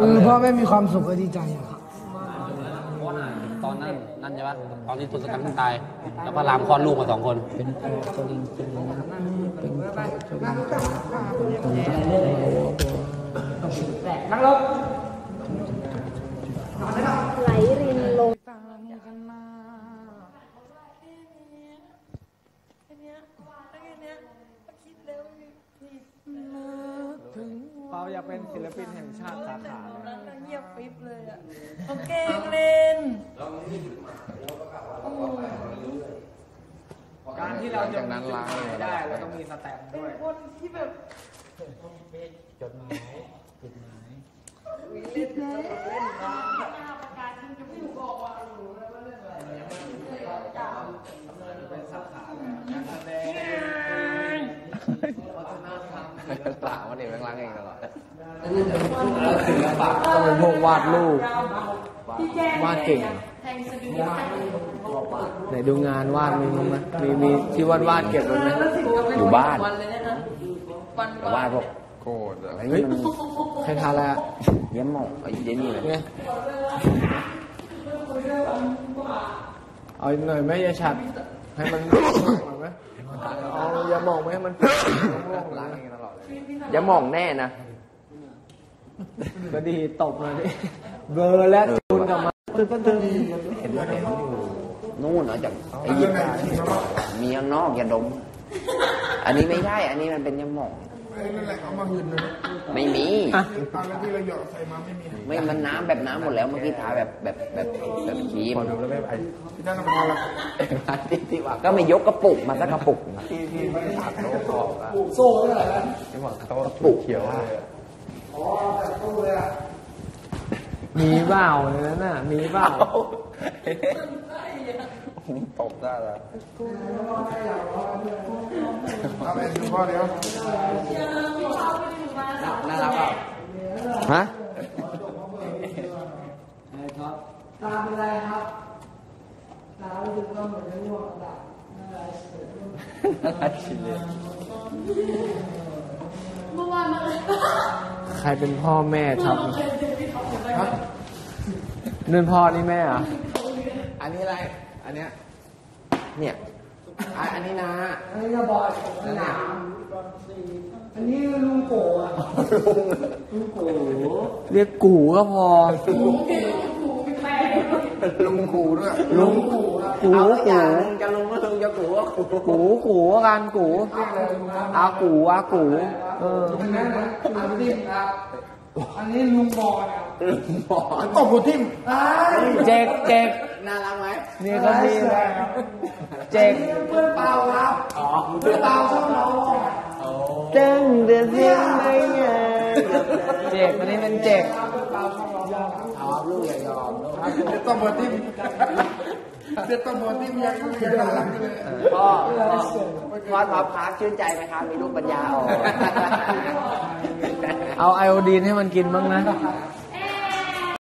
คือพ่อแม่มีความสุขก็ดีใจอะครับเพราะว่าตอนนั้นนั่นใช่ปะตอนที่ตุลสกันเพิ่งตาย แล้วก็รามคลอดลูกมาสองคน เป็นพ่อก็ลิงจริงนะเป็นพ่อก็ลิงจริงเป็นคนรักเรา ไหลรินลง เปา อยากเป็นศิลปินแห่งชาติสาขาเลยเงียบปิ๊บเลยอะเขาเก่งเล่นการที่เราจะมีจุดหมายได้เราต้องมีสแตมป์ด้วยคนที่แบบจดหมายจดหมาย เล่นเล่น เป็นสาขาการแสดง ปากมันเองแม่งล้างเองตลอดศิลปะต้องเป็นพวกวาดรูปวาดเก่งไหนดูงานวาดมีมั้งไหมมีมีที่วาดวาดเก็บไว้ไหมอยู่บ้านวันเลยนะวันแต่ว่าพวกโกรธอะไรเฮ้ยนี่มันใครทานแล้วเยี่ยมหมอกไอ้เจนี่เลยไงเอาหน่อยไหมยาฉัดให้มันหน่อยไหมเอาอย่ามองไหมให้มันร่วงๆล้างเองตลอดเลย อย่ามองแน่นะ ก็ดีตบมาดิเบลอร์และจูนกลับมาตึ้งตึ้งตึ้งเห็นว่าเห็นอยู่นู่นเอาจากไอ้ยิบมีข้างนอกอย่าดม อันนี้ไม่ใช่ อันนี้มันเป็นยาหมอง นั่นแหละเอามาหืนเลยไม่มีอะตอนที่เราหยอดใส่มาไม่มีไม่มันน้ำแบบน้ำหมดแล้วเมื่อกี้ทาแบบแบบแบบแบบครีมที่นั่นพอละที่ที่ว่าก็ไม่ยกกระปุกมาสักกระปุกนะที่ที่ถามโลกบอกอะโซ่เลยเหรอที่บอกเขากระปุกเขียวอ๋อแต่ตู้เลยอะมีเปล่าในนั้นน่ะมีเปล่าตบได้แล้วเอาไปดูพ่อเดี๋ยวน่ารักเปล่าฮะตาเป็นไรครับตารู้สึกว่าเหมือนจะง่วงตาน่ารักชิเลยใครเป็นพ่อแม่ครับนั่นพ่อนี่แม่เหรอะอันนี้อะไร อันเนี้ยเนี่ยอะอันนี้นะอันนี้จะบอยสนามอันนี้ลุงโกะอะลุงโกะเรียกกูก็พอ ลุงกูด้วยลุงกูเอากูอย่างหนึ่งจะลุงก็ลุงจะกูก็กูกูกูกันกูอากูอากู เอออันนี้อันนี้ครับ อันนี้ลุงบอยอะลุงบอกตบหัวทิ่มอ้ายเจ๊กเจ๊กน่ารักไหมนี่ก็มีนะเจ๊กเพื่อนเปล่าครับอ๋อเพื่อนเปล่าชอบน้องจังเดือดเสียงไหมเนี่ยเจ๊กคนนี้เป็นเจ๊กอ๋อลูกอย่ายอมลูกเดี๋ยวตบหัวทิ่มเดี๋ยวตบหัวทิ่มยังยังน่ารักเลยพ่อพ่อท็อปครับชื่นใจไหมครับมีลูกปัญญาอ่อน เอาไอโอดีนให้มันกินบ้างนะ